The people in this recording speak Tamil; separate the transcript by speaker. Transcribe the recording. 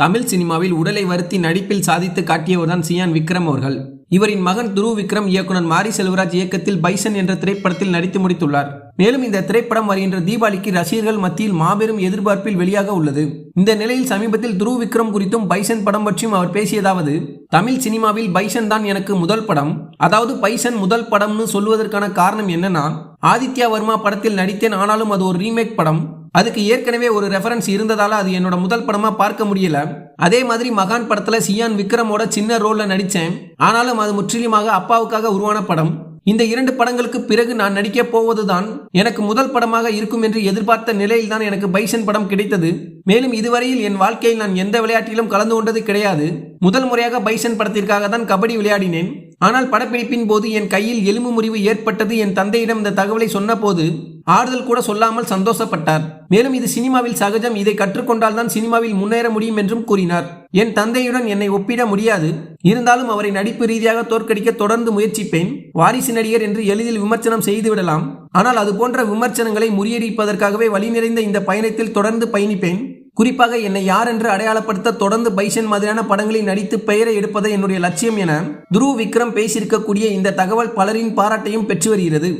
Speaker 1: தமிழ் சினிமாவில் உடலை வருத்தி நடிப்பில் சாதித்து காட்டியவர்தான் சியான் விக்ரம் அவர்கள். இவரின் மகன் துருவ் விக்ரம் இயக்குனர் மாரி செல்வராஜ் இயக்கத்தில் பைசன் என்ற திரைப்படத்தில் நடித்து முடித்துள்ளார். மேலும் இந்த திரைப்படம் வருகின்ற தீபாவளிக்கு ரசிகர்கள் மத்தியில் மாபெரும் எதிர்பார்ப்பில் வெளியாக உள்ளது. இந்த நிலையில் சமீபத்தில் துருவ் விக்ரம் குறித்தும் பைசன் படம் பற்றியும் அவர் பேசியதாவது தமிழ் சினிமாவில் பைசன் தான் எனக்கு முதல் படம். அதாவது பைசன் முதல் படம்னு சொல்வதற்கான காரணம் என்னன்னா ஆதித்யா வர்மா படத்தில் நடித்தேன் ஆனாலும் அது ஒரு ரீமேக் படம். அதுக்கு ஏற்கனவே ஒரு ரெஃபரன்ஸ் இருந்ததால அது என்னோட முதல் படமா பார்க்க முடியல. அதே மாதிரி மகான் படத்துல சியான் விக்ரமோட சின்ன ரோல்ல நடிச்சேன். ஆனாலும் அது முற்றிலுமாக அப்பாவுக்காக உருவான படம். இந்த இரண்டு படங்களுக்கு பிறகு நான் நடிக்க போவதுதான் எனக்கு முதல் படமாக இருக்கும் என்று எதிர்பார்த்த நிலையில் தான் எனக்கு பைசன் படம் கிடைத்தது. மேலும் இதுவரையில் என் வாழ்க்கையில் நான் எந்த விளையாட்டிலும் கலந்து கொண்டது கிடையாது. முதல் முறையாக பைசன் படத்திற்காக தான் கபடி விளையாடினேன். ஆனால் படப்பிடிப்பின் போது என் கையில் எலும்பு முறிவு ஏற்பட்டது. என் தந்தையிடம் இந்த தகவலை சொன்னபோது ஆறுதல் கூட சொல்லாமல் சந்தோஷப்பட்டார். மேலும் இது சினிமாவில் சகஜம். இதை கற்றுக்கொண்டால் தான் சினிமாவில் முன்னேற முடியும் என்றும் கூறினார். என் தந்தையுடன் என்னை ஒப்பிட முடியாது. இருந்தாலும் அவரை நடிப்பு ரீதியாக தோற்கடிக்க தொடர்ந்து முயற்சிப்பேன். வாரிசு நடிகர் என்று எளிதில் விமர்சனம் செய்துவிடலாம். ஆனால் அது போன்ற விமர்சனங்களை முறியடிப்பதற்காகவே வழி நிறைந்த இந்த பயணத்தில் தொடர்ந்து பயணிப்பேன். குறிப்பாக என்னை யார் என்று அடையாளப்படுத்த தொடர்ந்து பைசன் மாதிரியான படங்களில் நடித்து பெயரை எடுப்பதே என்னுடைய லட்சியம் என துருவ் விக்ரம் பேசியிருக்கக்கூடிய இந்த தகவல் பலரின் பாராட்டையும் பெற்று வருகிறது.